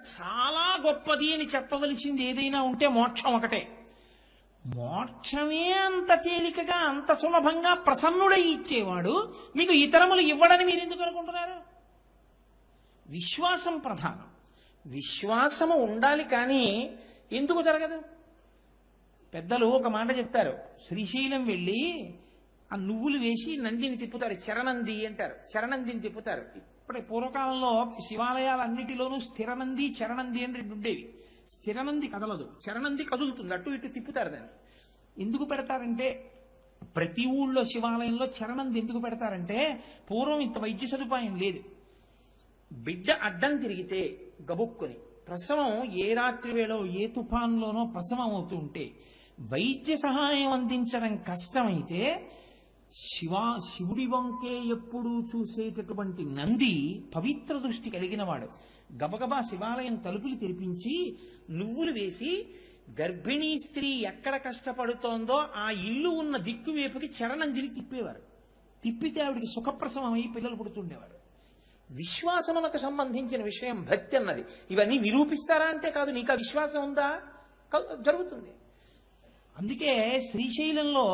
చాలా గొప్పది అని చెప్పవలసింది ఏదైనా ఉంటే మోక్షం ఒకటే. మోక్షమే అంత తేలికగా అంత సులభంగా ప్రసన్నుడై ఇచ్చేవాడు మీకు ఇతరములు ఇవ్వడని మీరు ఎందుకు అనుకుంటున్నారు? విశ్వాసం ప్రధానం. విశ్వాసము ఉండాలి కానీ ఎందుకు జరగదు? పెద్దలు ఒక మాట చెప్తారు శ్రీశైలం వెళ్ళి ఆ నువ్వులు వేసి నందిని తిప్పుతారు చరణంది అంటారు చరణందిని తిప్పుతారు. ఇప్పుడే పూర్వకాలంలో శివాలయాలన్నిటిలోనూ స్థిరనంది చరణంది అని రెండు ఉండేవి. స్థిరనంది కదలదు చరణంది కదులుతుంది అటు ఇటు తిప్పుతారు దాన్ని. ఎందుకు పెడతారంటే ప్రతి ఊళ్ళో శివాలయంలో చరణంది ఎందుకు పెడతారంటే పూర్వం ఇంత వైద్య సదుపాయం లేదు. బిడ్డ అడ్డం తిరిగితే గబుక్కుని. ప్రసవం ఏ రాత్రి వేళో ఏ తుఫాన్లోనో ప్రసవం అవుతూ ఉంటే వైద్య సహాయం అందించడం కష్టమైతే శివా శివుడి వంకే ఎప్పుడూ చూసేటటువంటి నంది పవిత్ర దృష్టి కలిగిన వాడు గబగబా శివాలయం తలుపులు తెరిపించి నువ్వులు వేసి గర్భిణీ స్త్రీ ఎక్కడ కష్టపడుతోందో ఆ ఇల్లు ఉన్న దిక్కు వైపుకి చరణందిని తిప్పేవారు. తిప్పితే ఆవిడికి సుఖప్రసవం అయి పిల్లలు పుడుతుండేవారు. విశ్వాసమునకు సంబంధించిన విషయం భక్తి అన్నది. ఇవన్నీ నిరూపిస్తారా అంటే కాదు నీకు ఆ విశ్వాసం ఉందా? జరుగుతుంది. అందుకే శ్రీశైలంలో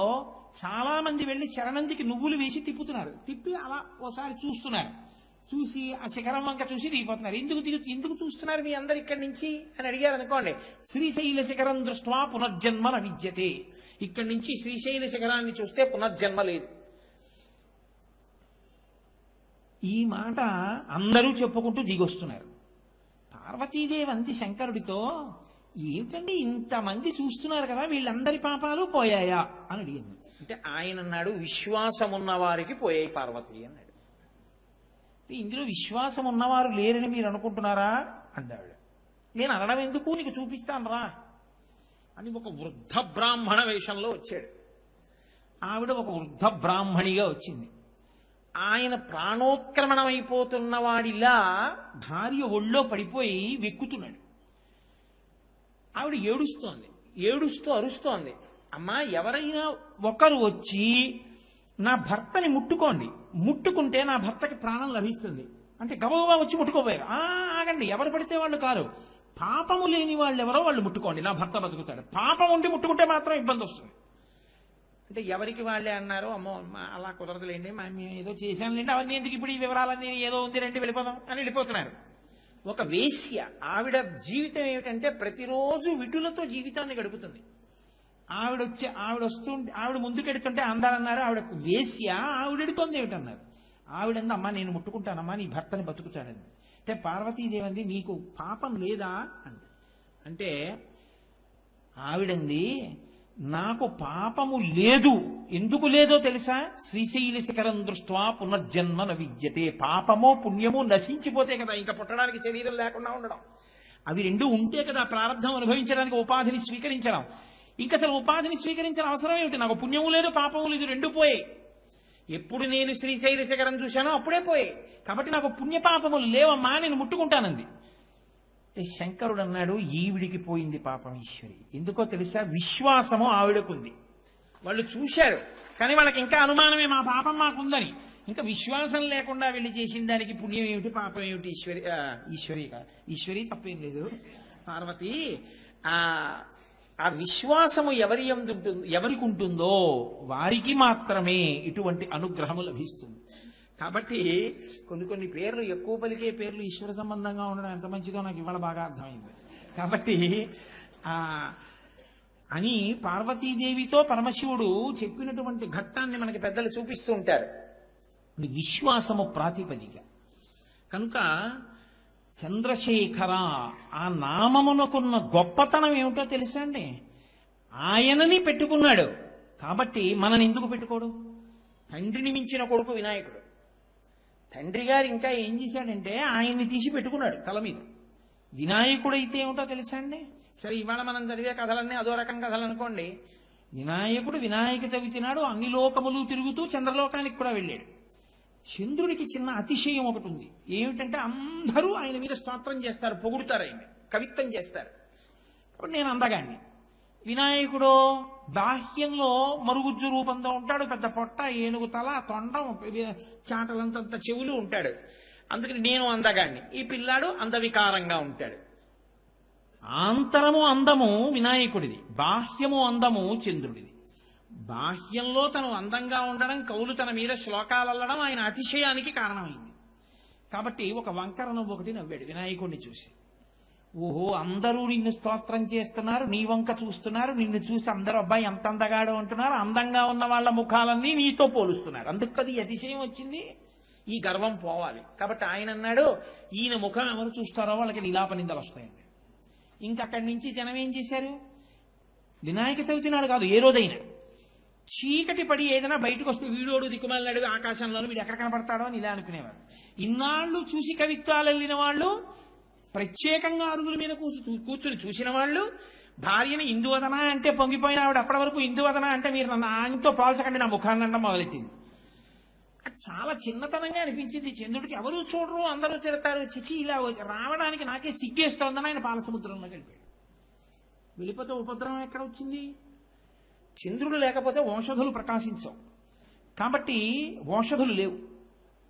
చాలా మంది వెళ్ళి చరణందికి నువ్వులు వేసి తిప్పుతున్నారు. తిప్పి అలా ఓసారి చూస్తున్నారు. చూసి ఆ శిఖరం వంక చూసి దిగిపోతున్నారు. ఎందుకు దిగు ఎందుకు చూస్తున్నారు మీ అందరు ఇక్కడి నుంచి అని అడిగారు అనుకోండి శ్రీశైల శిఖరం దృష్ట్వా పునర్జన్మ విద్యతే. ఇక్కడి నుంచి శ్రీశైల శిఖరాన్ని చూస్తే పునర్జన్మ లేదు. ఈ మాట అందరూ చెప్పుకుంటూ దిగొస్తున్నారు. పార్వతీదేవి అంది శంకరుడితో ఏమిటండి ఇంతమంది చూస్తున్నారు కదా వీళ్ళందరి పాపాలు పోయాయా? అని అడిగింది అంటే ఆయన అన్నాడు విశ్వాసం ఉన్న వారికి పోయాయి పార్వతి అన్నాడు. ఇందులో విశ్వాసం ఉన్నవారు లేరని మీరు అనుకుంటున్నారా? అన్నాడు. నేను అనడం ఎందుకు? నీకు చూపిస్తాను రా అని ఒక వృద్ధ బ్రాహ్మణ వేషంలో వచ్చాడు. ఆవిడ ఒక వృద్ధ బ్రాహ్మణిగా వచ్చింది. ఆయన ప్రాణోత్క్రమణమైపోతున్న వాడిలా భార్య ఒళ్ళో పడిపోయి వెక్కుతున్నాడు. ఆవిడ ఏడుస్తోంది ఏడుస్తూ అరుస్తోంది. అమ్మా ఎవరైనా ఒకరు వచ్చి నా భర్తని ముట్టుకోండి. ముట్టుకుంటే నా భర్తకి ప్రాణం లభిస్తుంది. అంటే గబగబా వచ్చి ముట్టుకోపోయారు "ఆ, ఆగండి ఎవరు పడితే వాళ్ళు కారు. పాపము లేని వాళ్ళు ఎవరో వాళ్ళు ముట్టుకోండి నా భర్త బతుకుతాడు. పాపం ఉండి ముట్టుకుంటే మాత్రం ఇబ్బంది వస్తుంది. అంటే ఎవరికి వాళ్ళే అన్నారు అమ్మో అలా కుదరదులేండి మా మేము ఏదో చేశానులేండి అవన్నీ ఎందుకు ఇప్పుడు ఈ వివరాలన్నీ ఏదో ఉంది రండి వెళ్ళిపోదాం అని వెళ్ళిపోతున్నారు. ఒక వేశ్య ఆవిడ జీవితం ఏమిటంటే ప్రతిరోజు విటులతో జీవితాన్ని గడుపుతుంది. ఆవిడ వచ్చి ఆవిడ వస్తుంటే ఆవిడ ముందుకెడుతుంటే అందాలన్నారు ఆవిడ వేశ్య ఆవిడెడుతోంది ఏమిటన్నారు? ఆవిడంది అమ్మా నేను ముట్టుకుంటానమ్మా నీ భర్తని బతుకుతాడని అంటే పార్వతీదేవి అంది నీకు పాపం లేదా? అంది. అంటే ఆవిడంది నాకు పాపము లేదు. ఎందుకు లేదో తెలుసా? శ్రీశైల శిఖరం దృష్ట్వా పునర్జన్మ విద్యతే. పాపమో పుణ్యమో నశించిపోతే కదా ఇంకా పుట్టడానికి శరీరం లేకుండా ఉండడం. అవి రెండు ఉంటే కదా ప్రారంభం అనుభవించడానికి ఉపాధిని స్వీకరించడం. ఇంక అసలు ఉపాధిని స్వీకరించిన అవసరం ఏమిటి? నాకు పుణ్యము లేదు పాపము లేదు రెండు పోయాయి. ఎప్పుడు నేను శ్రీశైల శిఖరం చూశానో అప్పుడే పోయాయి. కాబట్టి నాకు పుణ్యపాపములు లేవమ్మా నేను ముట్టుకుంటానంది. అంటే శంకరుడు అన్నాడు ఈవిడికి పోయింది పాపం ఈశ్వరి. ఎందుకో తెలుసా? విశ్వాసము ఆవిడకుంది. వాళ్ళు చూశారు కానీ వాళ్ళకి ఇంకా అనుమానమే మా పాపం మాకుందని. ఇంకా విశ్వాసం లేకుండా వెళ్ళి చేసిన దానికి పుణ్యం ఏమిటి? పాపం ఏమిటి ఈశ్వరి? ఈశ్వరి ఈశ్వరి తప్పేం లేదు. పార్వతి ఆ ఆ విశ్వాసము ఎవరి యందు ఎవరికి ఉంటుందో వారికి మాత్రమే ఇటువంటి అనుగ్రహము లభిస్తుంది. కాబట్టి కొన్ని కొన్ని పేర్లు ఎక్కువ పలికే పేర్లు ఈశ్వర సంబంధంగా ఉండడం ఎంత మంచిదో నాకు ఇవాళ బాగా అర్థమైంది. కాబట్టి ఆ అని పార్వతీదేవితో పరమశివుడు చెప్పినటువంటి ఘట్టాన్ని మనకి పెద్దలు చూపిస్తూ ఉంటారు. విశ్వాసము ప్రాతిపదిక. కనుక చంద్రశేఖర ఆ నామమునకున్న గొప్పతనం ఏమిటో తెలుసా అండి? ఆయనని పెట్టుకున్నాడు. కాబట్టి మనని ఎందుకు పెట్టుకోడు? తండ్రిని మించిన కొడుకు వినాయకుడు. తండ్రి గారు ఇంకా ఏం చేశాడంటే ఆయన్ని తీసి పెట్టుకున్నాడు తల మీద. వినాయకుడైతే ఏమిటో తెలుసా అండి? సరే ఇవాళ మనం చదివే కథలన్నీ అదో రకం కథలు అనుకోండి. వినాయకుడు వినాయక చవితినాడు అన్ని లోకములు తిరుగుతూ చంద్రలోకానికి కూడా వెళ్ళాడు. చంద్రుడికి చిన్న అతిశయం ఒకటి ఉంది. ఏమిటంటే అందరూ ఆయన మీద స్తోత్రం చేస్తారు పొగుడుతారు ఆయన కవిత్వం చేస్తారు. ఇప్పుడు నేను అందగాన్ని. వినాయకుడు బాహ్యంలో మరుగుజ్జు రూపంతో ఉంటాడు పెద్ద పొట్ట ఏనుగు తల తొండం చాటలంతంత చెవులు ఉంటాడు. అందుకని నేను అందగాన్ని. ఈ పిల్లాడు అందవికారంగా ఉంటాడు. ఆంతరము అందము వినాయకుడిది బాహ్యము అందము చంద్రుడిది. బాహ్యంలో తను అందంగా ఉండడం కవులు తన మీద శ్లోకాలు అల్లడం ఆయన అతిశయానికి కారణమైంది. కాబట్టి ఒక వంకర నవ్వు ఒకటి నవ్వాడు వినాయకుడిని చూసి. ఓహో అందరూ నిన్ను స్తోత్రం చేస్తున్నారు నీ వంక చూస్తున్నారు నిన్ను చూసి అందరూ అబ్బాయి ఎంత అందగాడు అంటున్నారు అందంగా ఉన్న వాళ్ళ ముఖాలన్నీ నీతో పోలుస్తున్నారు. అందుకు అది అతిశయం వచ్చింది ఈ గర్వం పోవాలి. కాబట్టి ఆయన అన్నాడు ఈయన ముఖం ఎవరు చూస్తారో వాళ్ళకి నిలాప నిందలు వస్తాయండి. ఇంకక్కడి నుంచి జనం ఏం చేశారు? వినాయక చవితి నాడు కాదు ఏ రోజైనా. చీకటి పడి ఏదైనా బయటకు వస్తే వీడోడు దిక్కుమాలినాడు ఆకాశంలోనూ వీడు ఎక్కడ కనపడతాడో అని ఇలా అనుకునేవారు ఇన్నాళ్ళు చూసి కవిత్వాలు వెళ్ళిన వాళ్ళు ప్రత్యేకంగా అరుగుల మీద కూర్చు కూర్చుని చూసిన వాళ్ళు భార్యని ఇందువదన అంటే పొంగిపోయిన ఆవిడ అప్పటి వరకు ఇందువదన అంటే మీరు నన్ను ఆయనతో పోల్చకండి నా ముఖాన్ని మొదలెట్టింది. అది చాలా చిన్నతనంగా అనిపించింది. చంద్రుడికి ఎవరు చూడరు అందరూ తిడతారు చిచి ఇలా రావడానికి నాకే సిగ్గేస్తోందని ఆయన పాలసముద్రంలో వెళ్ళిపోయాడు. వెళ్ళిపోతే ఉపద్రవం ఎక్కడ వచ్చింది? చంద్రుడు లేకపోతే వంశధులు ప్రకాశించవు. కాబట్టి వంశధులు లేవు.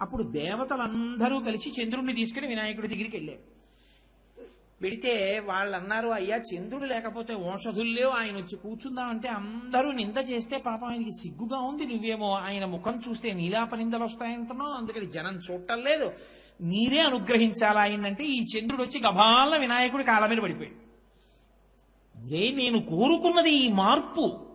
అప్పుడు దేవతలందరూ కలిసి చంద్రుడిని తీసుకుని వినాయకుడి దగ్గరికి వెళ్ళారు. వెడితే వాళ్ళు అన్నారు అయ్యా చంద్రుడు లేకపోతే వంశధులు లేవు ఆయన వచ్చి కూర్చుందామంటే అందరూ నింద చేస్తే పాపం ఆయనకి సిగ్గుగా ఉంది నువ్వేమో ఆయన ముఖం చూస్తే నీలాప నిందలు వస్తాయంటున్నావు అందుకని జనం చూడటం లేదు. మీరే అనుగ్రహించాలా ఆయనంటే ఈ చంద్రుడు వచ్చి గభాల వినాయకుడి కాళ్ళ మీద పడిపోయాడు. రే నేను కోరుకున్నది ఈ మార్పు.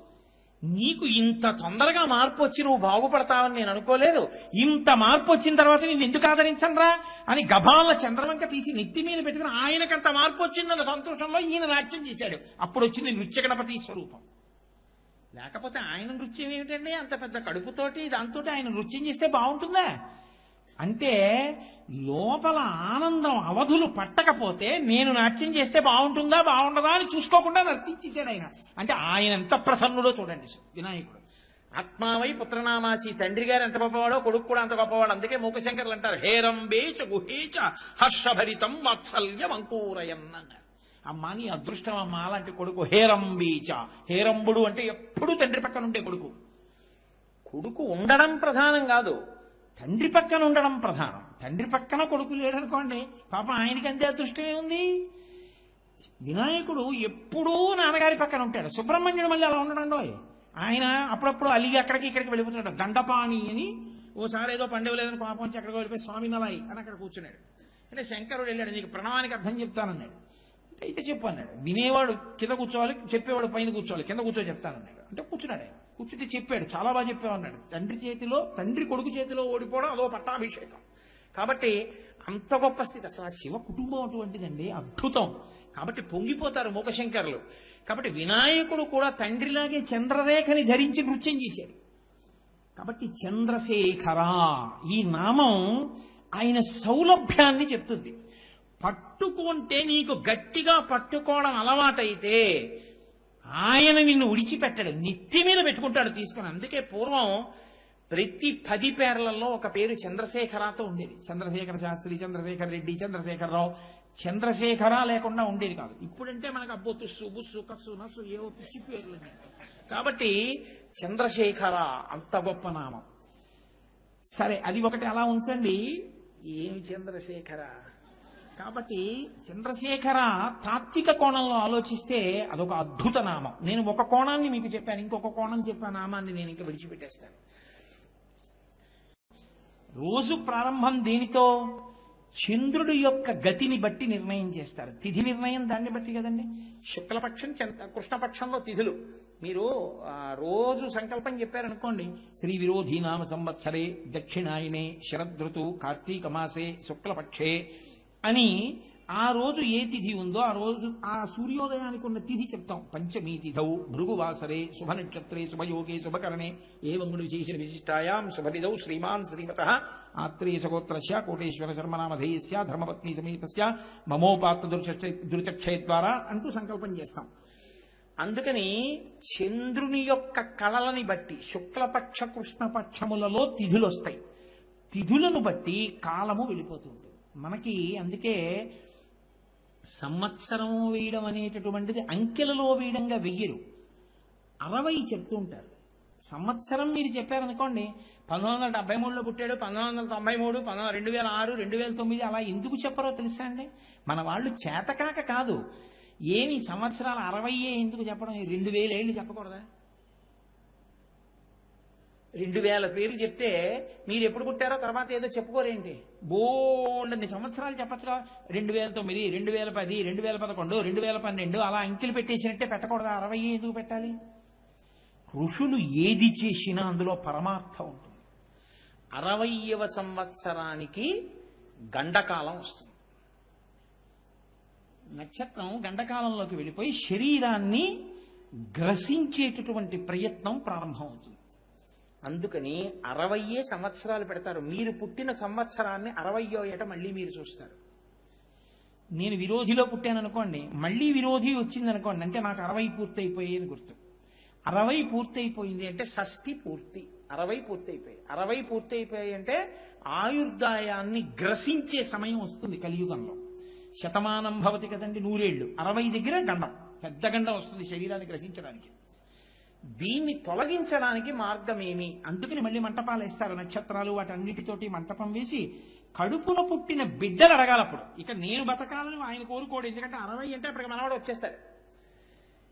నీకు ఇంత తొందరగా మార్పు వచ్చి నువ్వు బాగుపడతావని నేను అనుకోలేదు. ఇంత మార్పు వచ్చిన తర్వాత నేను ఎందుకు ఆదరించనరా అని గభాల చంద్రవంక తీసి నెత్తి మీద పెట్టుకుని ఆయనకంత మార్పు వచ్చిందన్న సంతోషంలో ఈయన నాట్యం చేశాడు. అప్పుడు వచ్చింది నృత్య గణపతి స్వరూపం. లేకపోతే ఆయన నృత్యం ఏమిటండి? అంత పెద్ద కడుపుతోటి దాంతో ఆయన నృత్యం చేస్తే బాగుంటుందా? అంటే లోపల ఆనందం అవధులు పట్టకపోతే నేను నాట్యం చేస్తే బాగుంటుందా బాగుండదా అని చూసుకోకుండా నర్తించేశాడు ఆయన. అంటే ఆయన ఎంత ప్రసన్నుడో చూడండి వినాయకుడు. ఆత్మావై పుత్రనామాసి తండ్రి గారు ఎంత గొప్పవాడో కొడుకు కూడా అంత గొప్పవాడు అందుకే మూకశంకర్లు అంటారు. హేరంబేచ గుహేచ హర్షభరితం వాత్సల్యం అంకూరయన్ అన్నారు. అమ్మా నీ అదృష్టం అమ్మా అలాంటి కొడుకు హేరంబీచ హేరంబుడు అంటే ఎప్పుడూ తండ్రి పక్కన ఉండే కొడుకు. కొడుకు ఉండడం ప్రధానం కాదు. తండ్రి పక్కన ఉండడం ప్రధానం. తండ్రి పక్కన కొడుకు లేడనుకోండి పాపం ఆయనకి అంతే అదృష్టమే ఉంది వినాయకుడు ఎప్పుడూ నాన్నగారి పక్కన ఉంటాడు. సుబ్రహ్మణ్యుడు మళ్ళీ అలా ఉండడండో ఆయన అప్పుడప్పుడు అలిగి అక్కడికి ఇక్కడికి వెళ్ళిపోతున్నాడు దండపాణి అని ఓసారి ఏదో పండుగ లేదని పాపం వచ్చి అక్కడికి వెళ్ళిపోయి స్వామి నలాయి అని అక్కడ కూర్చున్నాడు. అంటే శంకరుడు వెళ్ళాడు నీకు ప్రణవానికి అర్థం చెప్తానన్నాడు. అయితే చెప్పు అన్నాడు. వినేవాడు కింద కూర్చోవాలి చెప్పేవాడు పైన కూర్చోవాలి కింద కూర్చో చెప్తానన్నాడు. అంటే కూర్చున్నాడు ఆయన. కూర్చుంటే చెప్పాడు చాలా బాగా చెప్పామన్నాడు తండ్రి చేతిలో తండ్రి కొడుకు చేతిలో ఓడిపోవడం అదో పట్టాభిషేకం. కాబట్టి అంత గొప్ప స్థితి. అసలు ఆ శివ కుటుంబం అటువంటిదండి అద్భుతం. కాబట్టి పొంగిపోతారు మూకశంకరులు. కాబట్టి వినాయకుడు కూడా తండ్రిలాగే చంద్రరేఖని ధరించి నృత్యం చేశాడు. కాబట్టి చంద్రశేఖర ఈ నామం ఆయన సౌలభ్యాన్ని చెప్తుంది. పట్టుకుంటే నీకు గట్టిగా పట్టుకోవడం అలవాటైతే ఆయన నిన్ను ఉడిచిపెట్టడు నెత్తి మీద పెట్టుకుంటాడు తీసుకుని. అందుకే పూర్వం ప్రతి పది పేర్లలో ఒక పేరు చంద్రశేఖరతో ఉండేది. చంద్రశేఖర శాస్త్రి చంద్రశేఖర రెడ్డి చంద్రశేఖరరావు. చంద్రశేఖర లేకుండా ఉండేది కాదు. ఇప్పుడంటే మనకు అబ్బో తుస్సు బుస్సు కస్సు నస్సు ఏవో పిచ్చి పేర్లు కాబట్టి చంద్రశేఖర అంత గొప్ప నామం. సరే అది ఒకటి అలా ఉంచండి. ఏమి చంద్రశేఖర? కాబట్టి చంద్రశేఖర తాత్విక కోణంలో ఆలోచిస్తే అదొక అద్భుత నామం. నేను ఒక కోణాన్ని మీకు చెప్పాను ఇంకొక కోణం చెప్పిన నామాన్ని నేను ఇంకా విడిచిపెట్టేస్తాను. రోజు ప్రారంభం దేనితో? చంద్రుడి యొక్క గతిని బట్టి నిర్ణయం చేస్తారు. తిథి నిర్ణయం దాన్ని బట్టి కదండి. శుక్లపక్షం కృష్ణపక్షంలో తిథులు. మీరు రోజు సంకల్పం చెప్పారనుకోండి శ్రీ విరోధి నామ సంవత్సరే దక్షిణాయనే శరదృతు కార్తీక మాసే శుక్లపక్షే అని ఆ రోజు ఏ తిథి ఉందో ఆ రోజు ఆ సూర్యోదయానికి ఉన్న తిథి చెప్తాం. పంచమీ తిథౌ భృగువాసరే శుభ నక్షత్రే శుభయోగే శుభకరణే ఏవం గుణ విశేష విశిష్టాయాం శుభనిధౌ శ్రీమాన్ శ్రీమత ఆత్రేయ సగోత్రస్య కోటేశ్వర శర్మనామధేయస్య ధర్మపత్ని సమేతస్య మమోపాత్ర దుర్చక్ష దుర్చక్షయ ద్వారా అంటూ సంకల్పం చేస్తాం. అందుకని చంద్రుని యొక్క కళలని బట్టి శుక్లపక్ష కృష్ణపక్షములలో తిథులు వస్తాయి తిథులను బట్టి కాలము వెళ్ళిపోతుంది మనకి అందుకే సంవత్సరం వేయడం అనేటటువంటిది అంకెలలో వేయడంగా వెయ్యరు. అరవై చెప్తూ ఉంటారు. సంవత్సరం మీరు చెప్పారనుకోండి పంతొమ్మిది వందల డెబ్బై మూడులో పుట్టాడు పంతొమ్మిది వందల తొంభై మూడు పంతొమ్మిది రెండు వేల ఆరు రెండు వేల తొమ్మిది అలా ఎందుకు చెప్పరో తెలుసా అండి? మన వాళ్ళు చేతకాక కాదు. ఏమి సంవత్సరాలు అరవయ్యే ఎందుకు చెప్పడం? రెండు వేల ఏళ్ళు చెప్పకూడదా? రెండు వేల పేర్లు చెప్తే మీరు ఎప్పుడు పుట్టారో తర్వాత ఏదో చెప్పుకోరేంటి? బోండని సంవత్సరాలు చెప్పచ్చుగా రెండు వేల తొమ్మిది రెండు వేల పది రెండు వేల పదకొండు రెండు వేల పన్నెండు అలా అంకెలు పెట్టేసినట్టే పెట్టకూడదా? అరవై ఎందుకు పెట్టాలి. ఋషులు ఏది చేసినా అందులో పరమార్థం ఉంటుంది. అరవయవ సంవత్సరానికి గండకాలం వస్తుంది. నక్షత్రం గండకాలంలోకి వెళ్ళిపోయి శరీరాన్ని గ్రసించేటటువంటి ప్రయత్నం ప్రారంభమవుతుంది. అందుకని అరవయే సంవత్సరాలు పెడతారు. మీరు పుట్టిన సంవత్సరాన్ని అరవయో ఏట మళ్ళీ మీరు చూస్తారు. నేను విరోధిలో పుట్టాను అనుకోండి మళ్ళీ విరోధి వచ్చింది అనుకోండి అంటే నాకు అరవై పూర్తయిపోయేది గుర్తు. అరవై పూర్తయిపోయింది అంటే షష్ఠి పూర్తి. అరవై పూర్తయిపోయాయి. అరవై పూర్తయిపోయాయి అంటే ఆయుర్దాయాన్ని గ్రసించే సమయం వస్తుంది కలియుగంలో. శతమానం భవతి కదండి నూరేళ్ళు అరవై దగ్గర గండం. పెద్ద గండం వస్తుంది శరీరాన్ని గ్రహించడానికి. దీన్ని తొలగించడానికి మార్గమేమి? అందుకని మళ్ళీ మంటపాలు వేస్తారు నక్షత్రాలు వాటన్నిటితోటి మంటపం వేసి కడుపున పుట్టిన బిడ్డలు అడగాలప్పుడు. ఇక నేను బతకాలని ఆయన కోరుకోడు ఎందుకంటే అరవై అంటే అప్పటికి మనవాడు వచ్చేస్తాడు.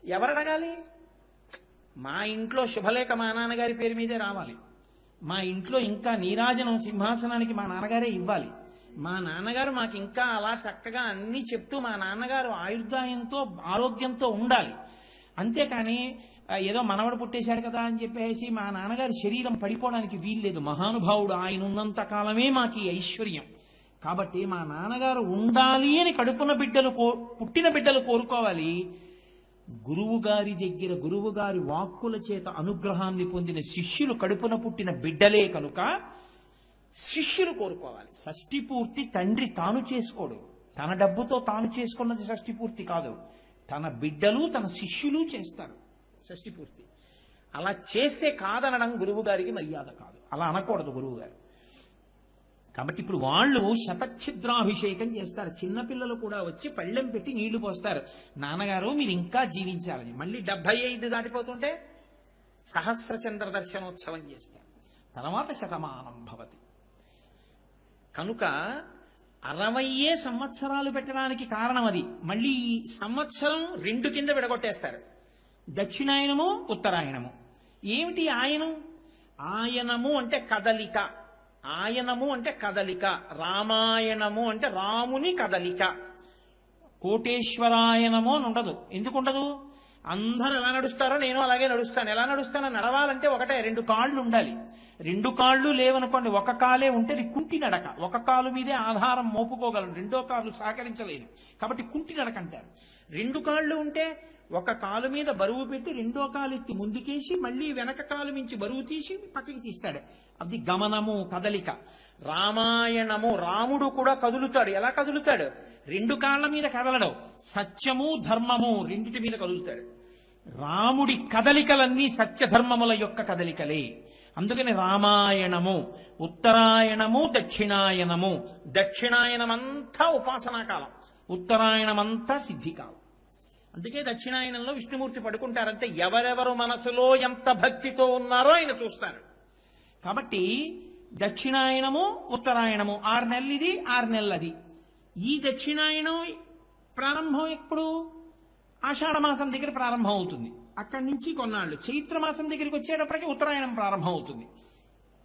ఎవరు అడగాలి? మా ఇంట్లో శుభలేఖ మా నాన్నగారి పేరు మీదే రావాలి. మా ఇంట్లో ఇంకా నీరాజనం సింహాసనానికి మా నాన్నగారే ఇవ్వాలి. మా నాన్నగారు మాకు ఇంకా అలా చక్కగా అన్ని చెప్తూ మా నాన్నగారు ఆయుర్దాయంతో ఆరోగ్యంతో ఉండాలి. అంతేకాని ఏదో మనవడు పుట్టేశాడు కదా అని చెప్పేసి మా నాన్నగారి శరీరం పడిపోవడానికి వీల్లేదు. మహానుభావుడు ఆయన ఉన్నంత కాలమే మాకు ఐశ్వర్యం. కాబట్టి మా నాన్నగారు ఉండాలి అని కడుపున బిడ్డలు కో పుట్టిన బిడ్డలు కోరుకోవాలి. గురువు గారి దగ్గర గురువు గారి వాక్కుల చేత అనుగ్రహాన్ని పొందిన శిష్యులు కడుపున పుట్టిన బిడ్డలే కనుక శిష్యులు కోరుకోవాలి. షష్ఠి పూర్తి తండ్రి తాను చేసుకోడు. తన డబ్బుతో తాను చేసుకున్నది షష్ఠి పూర్తి కాదు. తన బిడ్డలు తన శిష్యులు చేస్తారు. షష్ఠి పూర్తి. అలా చేస్తే కాదనడం గురువు గారికి మర్యాద కాదు. అలా అనకూడదు గురువు గారు కాబట్టి ఇప్పుడు వాళ్ళు శతఛిద్రాభిషేకం చేస్తారు. చిన్నపిల్లలు కూడా వచ్చి పళ్ళెం పెట్టి నీళ్ళు పోస్తారు. నాన్నగారు మీరు ఇంకా జీవించాలని. మళ్ళీ డెబ్బై ఐదు దాటిపోతుంటే సహస్రచంద్ర దర్శనోత్సవం చేస్తారు. తర్వాత శతమానం భవతి. కనుక అరవయే సంవత్సరాలు పెట్టడానికి కారణం అది. మళ్ళీ సంవత్సరం రెండు కింద విడగొట్టేస్తారు. దక్షిణాయనము ఉత్తరాయణము ఏమిటి ఆయనం? ఆయనము అంటే కదలిక. ఆయనము అంటే కదలిక. రామాయణము అంటే రాముని కదలిక. కోటేశ్వరాయనము అని ఉండదు. ఎందుకు ఉండదు? అందరు ఎలా నడుస్తారో నేను అలాగే నడుస్తాను. ఎలా నడుస్తానో నడవాలంటే ఒకటే రెండు కాళ్ళు ఉండాలి. రెండు కాళ్ళు లేవనుకోండి ఒక కాలే ఉంటే కుంటి నడక. ఒక కాలు మీదే ఆధారం మోపుకోగలరు రెండో కాళ్ళు సహకరించలేదు కాబట్టి కుంటి నడక అంటారు. రెండు కాళ్ళు ఉంటే ఒక కాలు మీద బరువు పెట్టి రెండో కాలు ఎత్తి ముందుకేసి మళ్ళీ వెనక కాలు మించి బరువు తీసి పక్కకి తీస్తాడు. అది గమనము కదలిక. రామాయణము రాముడు కూడా కదులుతాడు. ఎలా కదులుతాడు? రెండు కాళ్ళ మీద కదలడు. సత్యము ధర్మము రెండిటి మీద కదులుతాడు. రాముడి కదలికలన్నీ సత్యధర్మముల యొక్క కదలికలే. అందుకని రామాయణము ఉత్తరాయణము దక్షిణాయనము. దక్షిణాయనమంతా ఉపాసనా కాలం. ఉత్తరాయణమంతా సిద్ధికాలం. అందుకే దక్షిణాయనంలో విష్ణుమూర్తి పడుకుంటారంటే ఎవరెవరు మనసులో ఎంత భక్తితో ఉన్నారో ఆయన చూస్తారు. కాబట్టి దక్షిణాయనము ఉత్తరాయణము. ఆరు నెలలు ఇది ఆరు నెలలది. ఈ దక్షిణాయనం ప్రారంభం ఎప్పుడు? ఆషాఢ మాసం దగ్గర ప్రారంభం అవుతుంది. అక్కడి నుంచి కొన్నాళ్ళు. చైత్రమాసం దగ్గరికి వచ్చేటప్పటికి ఉత్తరాయణం ప్రారంభం అవుతుంది.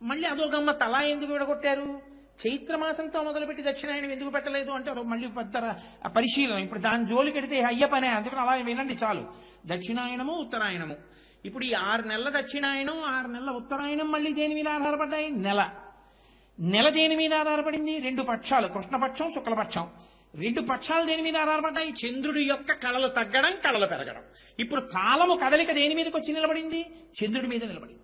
మళ్ళీ అదో గమ్మత్ అలా ఎందుకు విడగొట్టారు? చైత్ర మాసంతో మొదలుపెట్టి దక్షిణాయనం ఎందుకు పెట్టలేదు అంటే ఒక మళ్ళీ పెద్ద పరిశీలన. ఇప్పుడు దాని జోలికి కడితే అయ్య పనే అందుకని అలా వినండి చాలు. దక్షిణాయనము ఉత్తరాయణము ఇప్పుడు ఈ ఆరు నెలల దక్షిణాయనం ఆరు నెలల ఉత్తరాయణం మళ్ళీ దేని మీద ఆధారపడ్డాయి? నెల. నెల దేని మీద ఆధారపడింది? రెండు పక్షాలు. కృష్ణపక్షం శుక్లపక్షం. రెండు పక్షాలు దేని మీద ఆధారపడ్డాయి? చంద్రుడి యొక్క కళలు తగ్గడం కళలు పెరగడం. ఇప్పుడు కాలము కదలిక దేని మీదకి వచ్చి నిలబడింది? చంద్రుడి మీద నిలబడింది.